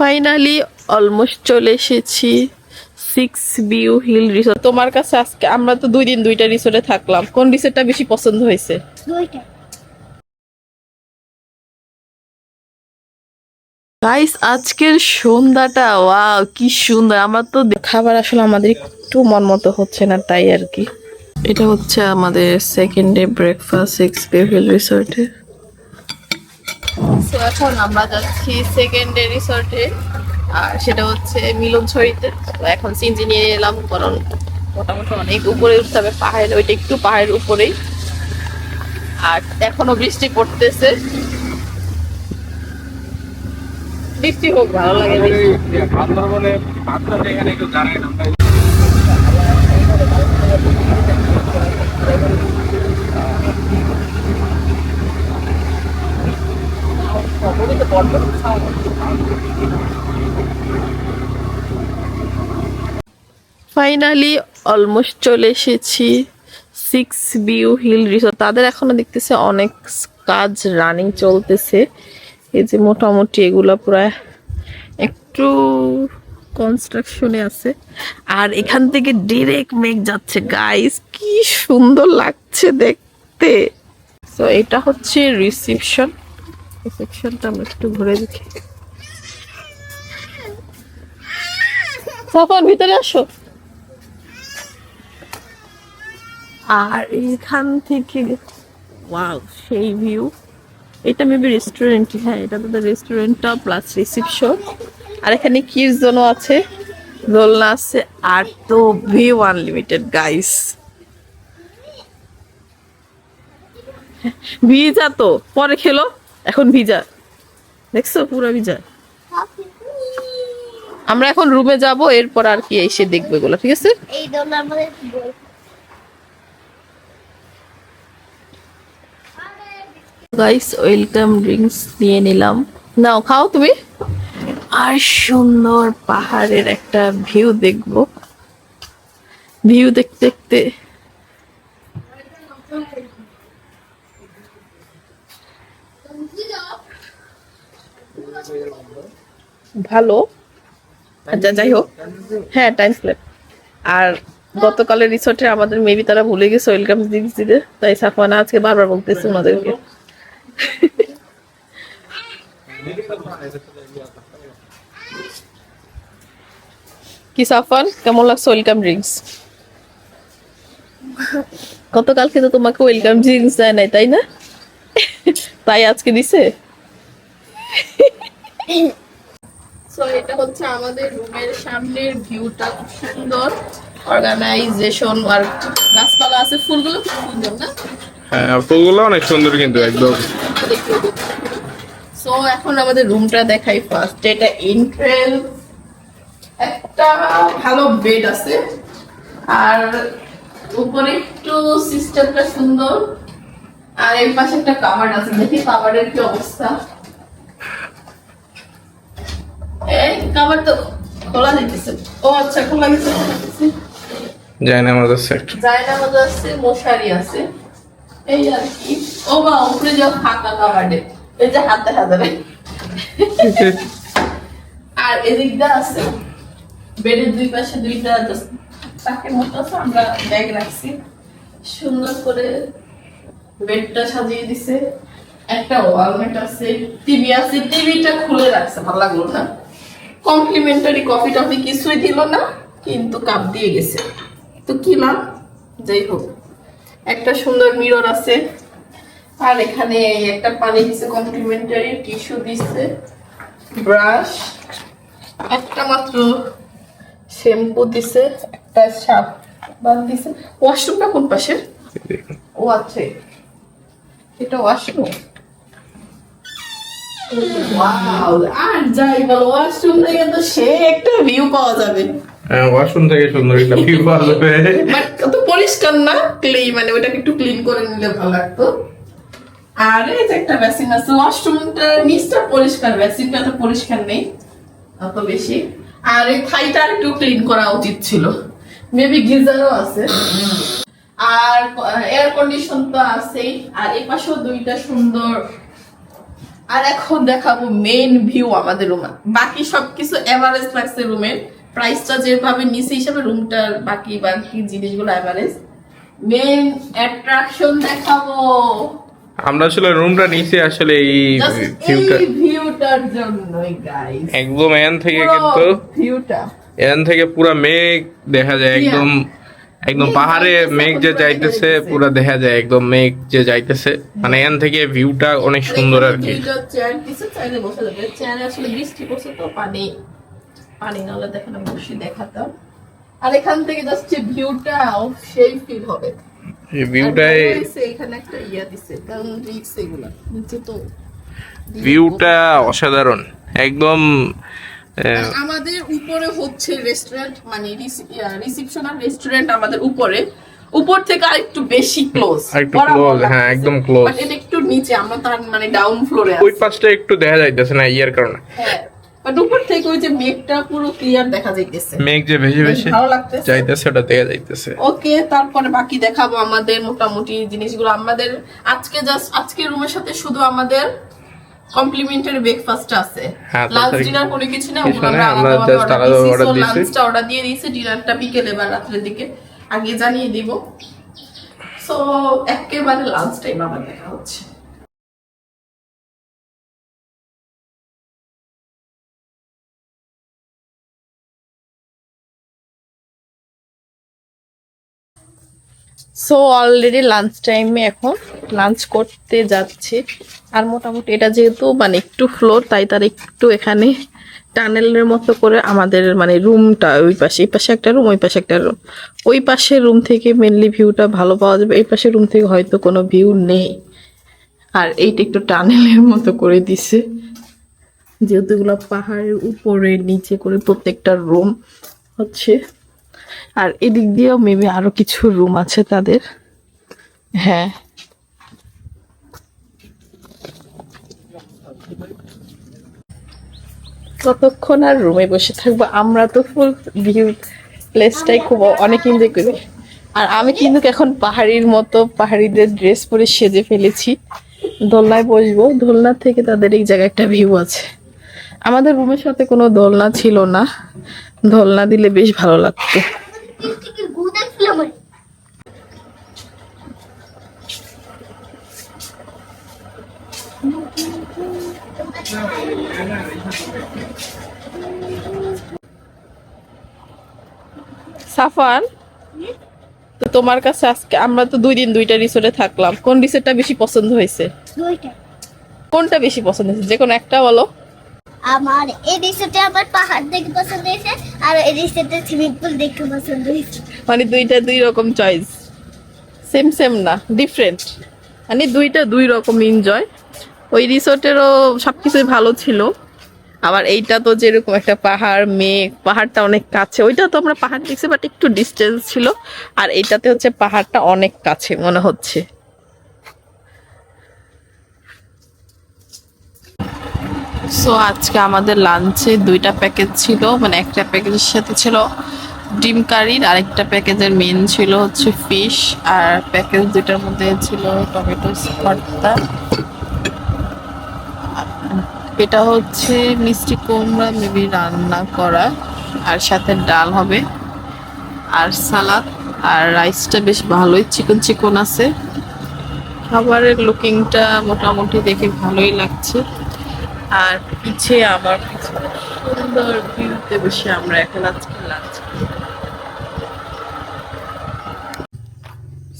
Finally almost চলে এসেছি six view hill resort তোমার কাছে আজকে আমরা তো দুই দিন দুইটা রিসোর্টে থাকলাম। কোন রিসোর্টটা বেশি পছন্দ হয়েছে? গাইস আজকের সন্ধ্যাটা ওয়াও কি সুন্দর। আমার তো খাবার আসলে আমাদের একটু মন মতো হচ্ছে না তাই আর কি। এটা হচ্ছে আমাদের second day breakfast Six View Hill রিসোর্টে তো এখন আমরা যাচ্ছি সেকেন্ড ডে রিসোর্টে আর সেটা হচ্ছে মিলনছড়িতে তো এখন সিনজি নিয়ে এলাম, কারণ মোটামুটি অনেক উপরে উঠতে হবে পাহাড়ে ওইটা একটু পাহাড়ের উপরেই। আর এখনও বৃষ্টি পড়তেছে। বৃষ্টি হোক, ভালো লাগে ফাইনালি অলমোস্ট চলে এসেছি সিক্স বিউ হিল রিসোর্ট তাদের এখনও দেখতেছে অনেক কাজ রানিং চলতেছে। এই যে মোটামুটি এগুলো প্রায় একটু কনস্ট্রাকশনে আছে। আর এখান থেকে ডিরেক্ট মেঘ যাচ্ছে। গাইস কি সুন্দর লাগছে দেখতে। তো এটা হচ্ছে রিসিপশন রিসিপশনটা আমরা একটু ঘুরে দেখি। ভিতরে আসো। আর এখান থেকে, ওয়াও, সেই ভিউ এটা মেবি রেস্টুরেন্ট হ্যাঁ এটা রেস্টুরেন্টটা প্লাস আর এখানে কির জোনও আছে, দোলনা আছে, আর তো ভিউ আনলিমিটেড গাইস ভিজা তো, পরে খেলো। এখন ভিজা। দেখছ? পুরো ভিজা। আমরা এখন রুমে যাব এরপর আর কি এসে দেখব এগুলো ঠিক আছে? এই দোলনার মধ্যে গাইস ওয়েলকাম ড্রিঙ্কস নিয়ে নিলাম। নাও খাও তুমি। আর সুন্দর পাহাড়ের একটা ভিউ দেখব। ভিউ দেখতে দেখতে ভালো। আচ্ছা যাই হোক। হ্যাঁ টাইম স্ল্যাপ আর গতকালের রিসোর্টে আমাদের মেবি তারা ভুলে গেছে ওয়েলকাম ড্রিঙ্কস দিতে তাই সাফানা আজকে বারবার বলতেছে ওনাদেরকে। কি সাফান কেমন লাগছে ওয়েলকাম ড্রিঙ্কস গতকালকে তো তোমাকে ওয়েলকাম ড্রিঙ্কস দেয় নাই তাই না? তাই আজকে দিছে? সো এটা হচ্ছে আমাদের রুমের সামনের ভিউটা খুব সুন্দর অর্গানাইজেশন আর গাছপালা আছে ফুলগুলো খুব সুন্দর না? হ্যাঁ ফুলগুলো অনেক সুন্দর কিন্তু একদম। সো এখন আমাদের রুমটা দেখাই ফার্স্ট এটা এন্ট্রেল একটা ভালো বেড আছে। আর উপরে একটু সিস্টেমটা সুন্দর। আর এর পাশে একটা কাভার্ড আছে। দেখি কাভার্ডের কি অবস্থা। এই তো খোলা দিতেছে। ও আচ্ছা খোলা গেছে যাই না আমাদের সেট জায়না মধ্যে আছে মশারি আছে। এই আর কি। ও বা উপরে যাও ফাঁকা কাবাডে। এই যে হাতে হাতে। আর এদিকটা আছে বেডের দুই পাশে দুইটা তাকে মতো আছে আমরা ব্যাগ রাখছি। সুন্দর করে বেডটা সাজিয়ে দিছে। একটা ওয়ালমেট আছে টিভি আছে টিভিটা খুলে রাখছে ভালো লাগল না। কমপ্লিমেন্টারি কফি টফি কিছুই দিল না কিন্তু কাপ দিয়ে গেছে। তো কি নাম যাই হোক একটা সুন্দর মিরর আছে আর এখানে একটা পানি দিছে কমপ্লিমেন্টারি টিস্যু দিছে ব্রাশ একটা মাত্র শ্যাম্পু দিছে একটা সাবান দিছে। ওয়াশরুমটা কোন পাশে ও আছে এটা ওয়াশরুম আর যাই বলো ওয়াশরুম থেকে তো সে একটা ভিউ পাওয়া যাবে। হ্যাঁ ওয়াশরুম থেকে সুন্দর একটা ভিউ পাওয়া যাবে। বাট অত পরিষ্কার না ক্লিন মানে ওটাকে একটু ক্লিন করে নিলে ভালো লাগতো। আর এই যে একটা বেসিন আছে ওয়াশরুমটা নিচটা পরিষ্কার বেসিনটা তো পরিষ্কার নেই অত বেশি। আর এই থাইটা একটু ক্লিন করা উচিত ছিল। মেবি গিজারও আছে। আর এয়ার কন্ডিশন তো আছেই। আর এই পাশেও দুইটা সুন্দর আর এখন দেখাবো মেইন ভিউ আমাদের রুমে বাকি সবকিছু এভারেজ লাগছে রুমের প্রাইসটা যেভাবে নিচে হিসাবে রুমটার বাকি বাকি জিনিসগুলো এভারেজ মেইন অ্যাট্রাকশন দেখাবো। আমরা আসলে রুমটা নিচে আসলে এই ভিউটা ভিউটার জন্যই গাইস একদম এখান থেকে কিন্তু ভিউটা এখান থেকে পুরো মেঘ দেখা যায় একদম একদম পাহাড়ে মেঘ যে যাইতেছে। পুরা দেখা যায় একদম মেঘ যে যাইতেছে। মানে এখান থেকে ভিউটা অনেক সুন্দর আর কি। পানি দেখেন আমি বসে দেখাতাম আর এখান থেকে জাস্ট ভিউটা সেই ফিল হবে। এই ভিউটাই আর বড় হইছে, এখানে একটা ইয়া দিছে কারণ রিক্স এগুলা। নিচে তো ভিউটা অসাধারণ। একদম আমাদের উপরে হচ্ছে রেস্টুরেন্ট মানে রিসিপশন আর রেস্টুরেন্ট আমাদের উপরে। উপর থেকে আর একটু বেশি ক্লোজ আরেকটু close, হ্যাঁ, একদম close। এটা একটু নিচে আমরা তার মানে ডাউন ফ্লোরে ওই পাশটা একটু দেখা যাইতেছে না ইয়ার কারণে। হ্যাঁ বাট উপর থেকে ওই যে মেঘটা পুরো ক্লিয়ার দেখা যাইতেছে। মেঘ যে ভেসে বেশ ভেসে ভালো লাগতেছে। যাইতেছে ওটা দেখা যাইতেছে। ওকে তারপরে বাকি দেখাবো আমাদের মোটামুটি জিনিসগুলো। আমাদের আজকে জাস্ট আজকে রুমের সাথে শুধু আমাদের কমপ্লিমেন্টারি ব্রেকফাস্ট আছে। হ্যাঁ, লাঞ্চ ডিনার কোনো কিছু না ওগুলো আমরা আমরা আলাদাভাবে আলাদা অর্ডার দিয়েছি। লাঞ্চটা অর্ডার দিয়ে দিয়েছি ডিনারটা বিকেলে বা রাতের দিকে। আগে জানিয়ে দিব। সো একেবারে লাঞ্চ টাইম আবার দেখা হচ্ছে। সো অলরেডি লাঞ্চ টাইমে এখন লাঞ্চ করতে যাচ্ছি। আর মোটামুটি এটা যেহেতু মানে একটু ফ্লোর তাই তার একটু এখানে টানেলের মতো করে আমাদের মানে রুমটা ওই পাশে, এই পাশে একটা রুম ওই পাশে একটা রুম ওই পাশের রুম থেকে মেনলি ভিউটা ভালো পাওয়া যাবে। এই পাশের রুম থেকে হয়তো কোনো ভিউ নেই। আর এইটা একটু টানেলের মতো করে দিছে। যেহেতু এগুলো পাহাড়ের উপরে, নিচে করে প্রত্যেকটা রুম হচ্ছে। আর এদিক দিয়েও মেবি আরও কিছু রুম আছে তাদের। হ্যাঁ। কতক্ষণ আর রুমে বসে থাকব। আমরা তো ফুল ভিউ প্লেসটাই খুব অনেক এনজয় করি। আর আমি কিন্তু এখন পাহাড়ির মতো, পাহাড়িদের ড্রেস পরে সেজে ফেলেছি। দোলনায় বসবো। দোলনা থেকে তাদের এই জায়গায় একটা ভিউ আছে। আমাদের রুমের সাথে কোনো দোলনা ছিল না। দোলনা দিলে বেশ ভালো লাগতো। সাফান তো তোমার কাছে আজকে আমরা তো দুই দিন দুইটা রিসোর্টে থাকলাম। কোন রিসোর্টটা বেশি পছন্দ হয়েছে? দুইটা। কোনটা বেশি পছন্দ হয়েছে? যে কোনো একটা বলো। আমার এই রিসোর্টে আমার পাহাড় দেখতে পছন্দ হয়েছে, আর এই রিসোর্টে সুইমিং পুল দেখে পছন্দ হয়েছে। মানে দুইটা দুই রকম চয়েস সেম সেম না ডিফারেন্ট মানে দুইটা দুই রকম এনজয় ওই রিসোর্টেরও সব কিছুই ভালো ছিল। আবার এইটা তো যেরকম একটা পাহাড়, মেঘ, পাহাড়টা অনেক কাছে। ওইটা তো আমরা পাহাড় দেখছি বাট একটু ডিস্টেন্স ছিল। আর এইটাতে হচ্ছে পাহাড়টা অনেক কাছে, মনে হচ্ছে। সো আজকে আমাদের লাঞ্চে দুইটা প্যাকেজ ছিল। মানে একটা প্যাকেজের সাথে ছিল ডিম কারির আরেকটা প্যাকেজের মেন ছিল হচ্ছে ফিশ আর প্যাকেজ দুইটার মধ্যে ছিল টমেটো ভর্তা। এটা হচ্ছে মিষ্টি কুমড়া মেবি রান্না করা। আর সাথে ডাল হবে। আর সালাদ। আর রাইসটা বেশ ভালোই। চিকন চিকন আছে। খাবারের লুকিংটা মোটামুটি দেখে ভালোই লাগছে। আর পিছে আমার সুন্দর ভিউতে বসে আমরা এখন আজকে লাঞ্চ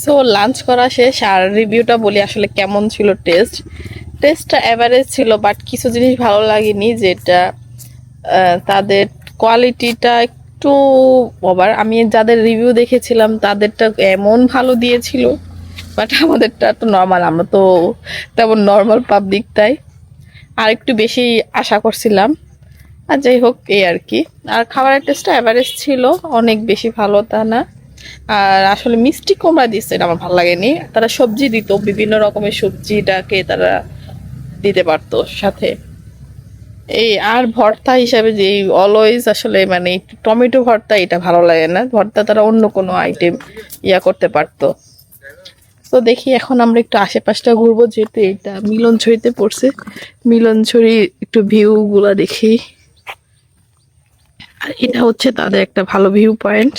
সো লাঞ্চ করা শেষ, আর রিভিউটা বলি আসলে কেমন ছিল টেস্ট টেস্টটা অ্যাভারেজ ছিল বাট কিছু জিনিস ভালো লাগেনি যেটা তাদের কোয়ালিটিটা একটু ওভার আমি যাদের রিভিউ দেখেছিলাম, তাদেরটা এমন ভালো দিয়েছিল বাট আমাদেরটা তো নর্মাল আমরা তো তেমন নর্মাল পাবলিক তাই। আর একটু বেশি আশা করছিলাম। আর যাই হোক, এই আর কি। আর খাবারের টেস্টটা অ্যাভারেজ ছিল, অনেক বেশি ভালো তা না। আর আসলে মিষ্টি কুমড়া দিচ্ছে এটা আমার ভালো লাগেনি। তারা সবজি দিত, বিভিন্ন রকমের সবজিটাকে তারা দিতে পারতো সাথে। এই আর ভর্তা হিসাবে যে অলওয়েজ আসলে মানে টমেটো ভর্তা, এটা ভালো লাগে না। ভর্তা তারা অন্য কোনো আইটেম ইয়া করতে পারতো। তো দেখি এখন আমরা একটু আশেপাশটা ঘুরবো, যেহেতু এটা মিলনছড়িতে পড়ছে। মিলনছড়ি একটু ভিউ গুলা দেখি। আর এটা হচ্ছে তাদের একটা ভালো ভিউ পয়েন্ট।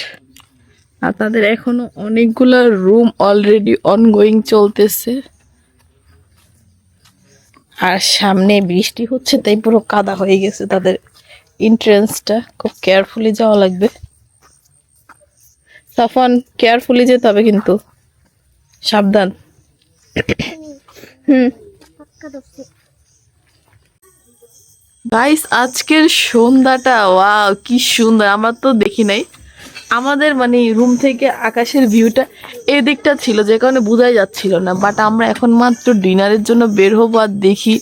আর তাদের এখনও অনেকগুলা রুম অলরেডি অনগোয়িং চলতেছে। আর সামনে বৃষ্টি হচ্ছে, তাই পুরো কাদা হয়ে গেছে তাদের এন্ট্রেন্সটা খুব কেয়ারফুলি যাওয়া লাগবে। সাফন কেয়ারফুলি যেতে হবে কিন্তু। সাবধান। হুম। গাইস আজকের সন্ধ্যাটা ওয়াও কি সুন্দর আমার তো দেখি নাই। আমাদের মানে রুম থেকে আকাশের ভিউটা এদিকটা ছিল যে কারণে বোঝাই যাচ্ছিল না বাট আমরা এখন মাত্র ডিনারের জন্য বের হব আর দেখি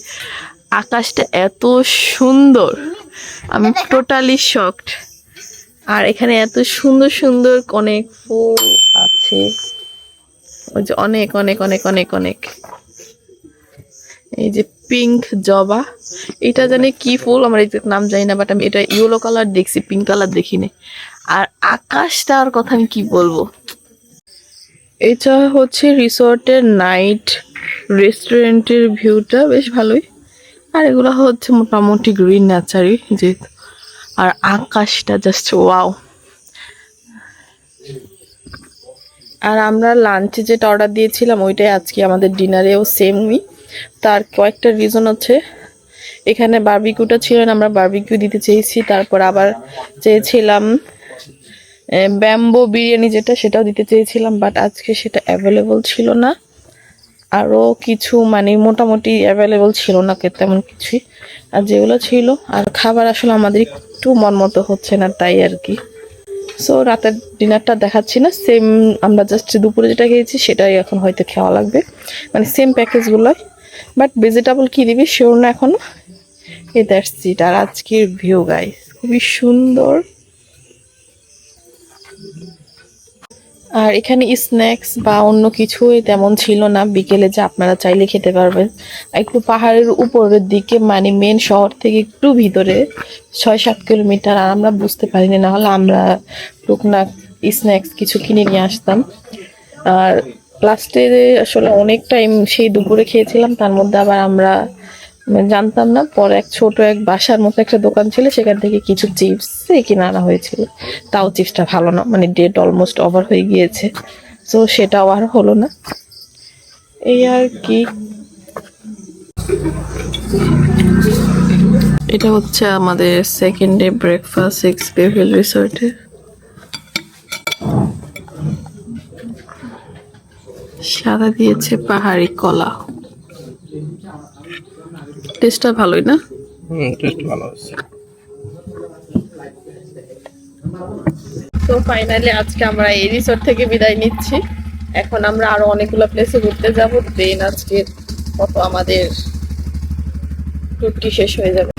আকাশটা এত সুন্দর। আমি টোটালি শকড আর এখানে এত সুন্দর সুন্দর অনেক ফুল আছে। ওই যে অনেক অনেক অনেক অনেক অনেক। এই যে পিঙ্ক জবা, এটা জানি কি ফুল, আমার exact নাম জানি না বাট আমি এটা ইয়েলো কালার দেখছি পিঙ্ক কালার দেখিনি। আর আকাশটার কথা আমি কি বলব? এটা হচ্ছে রিসোর্টের নাইট রেস্টুরেন্টের ভিউটা, বেশ ভালোই। আর এগুলো হচ্ছে মোটামুটি গ্রিন ন্যাচারি যেহেতু আর আকাশটা জাস্ট ওয়াও আর আমরা লাঞ্চে যেটা অর্ডার দিয়েছিলাম, ওইটাই আজকে আমাদের ডিনারেও সেমই তার কয়েকটা রিজন আছে। এখানে বারবিকিউটা ছিল না, আমরা বারবিকিউ দিতে চেয়েছি। তারপর আবার চেয়েছিলাম ব্যাম্বো বিরিয়ানি যেটা, সেটাও দিতে চেয়েছিলাম বাট আজকে সেটা অ্যাভেলেবল ছিল না। আরও কিছু মানে মোটামুটি অ্যাভেলেবল ছিল না তেমন কিছুই। আর যেগুলো ছিল, আর খাবার আসলে আমাদের একটু মন মতো হচ্ছে না, তাই আর কি। সো রাতের ডিনারটা দেখাচ্ছি না। সেম আমরা জাস্ট দুপুরে যেটা খেয়েছি, সেটাই এখন হয়তো খাওয়া লাগবে। মানে সেম প্যাকেজগুলোই বাট ভেজিটেবল কী দিবি? সেও না এখনও। এ দ্যাটস ইট আর আজকের ভিউ গাইস খুবই সুন্দর। আর এখানে স্ন্যাক্স বা অন্য কিছুই তেমন ছিল না। বিকেলে যে আপনারা চাইলে খেতে পারবেন। একটু পাহাড়ের উপরের দিকে মানে মেন শহর থেকে একটু ভিতরে ছয় সাত কিলোমিটার। আর আমরা বুঝতে পারিনি, না হলে আমরা টুকনাক স্ন্যাক্স কিছু কিনে নিয়ে আসতাম। আর লাস্টে আসলে অনেক টাইম সেই দুপুরে খেয়েছিলাম। তার মধ্যে আবার আমরা জানতাম না, পরে এক ছোট এক বাসার মতো একটা দোকান ছিল, সেখান থেকে কিছু চিপস কিনে আনা হয়েছিল। তাও চিপসটা ভালো না মানে ডেট অলমোস্ট ওভার হয়ে গিয়েছে। তো সেটাও আর হলো না। এই আর কি। এটা হচ্ছে আমাদের সেকেন্ড ডে ব্রেকফাস্ট সিক্স বেভিল রিসোর্টে সাদা দিয়েছে পাহাড়ি কলা। টেস্টটা ভালোই না? হুম টেস্ট ভালো আছে তো ফাইনালি আজকে আমরা এই রিসোর্ট থেকে বিদায় নিচ্ছি। এখন আমরা আরও অনেকগুলো প্লেসে ঘুরতে যাব দেন আজকের কত আমাদের টুটকি শেষ হয়ে যাবে।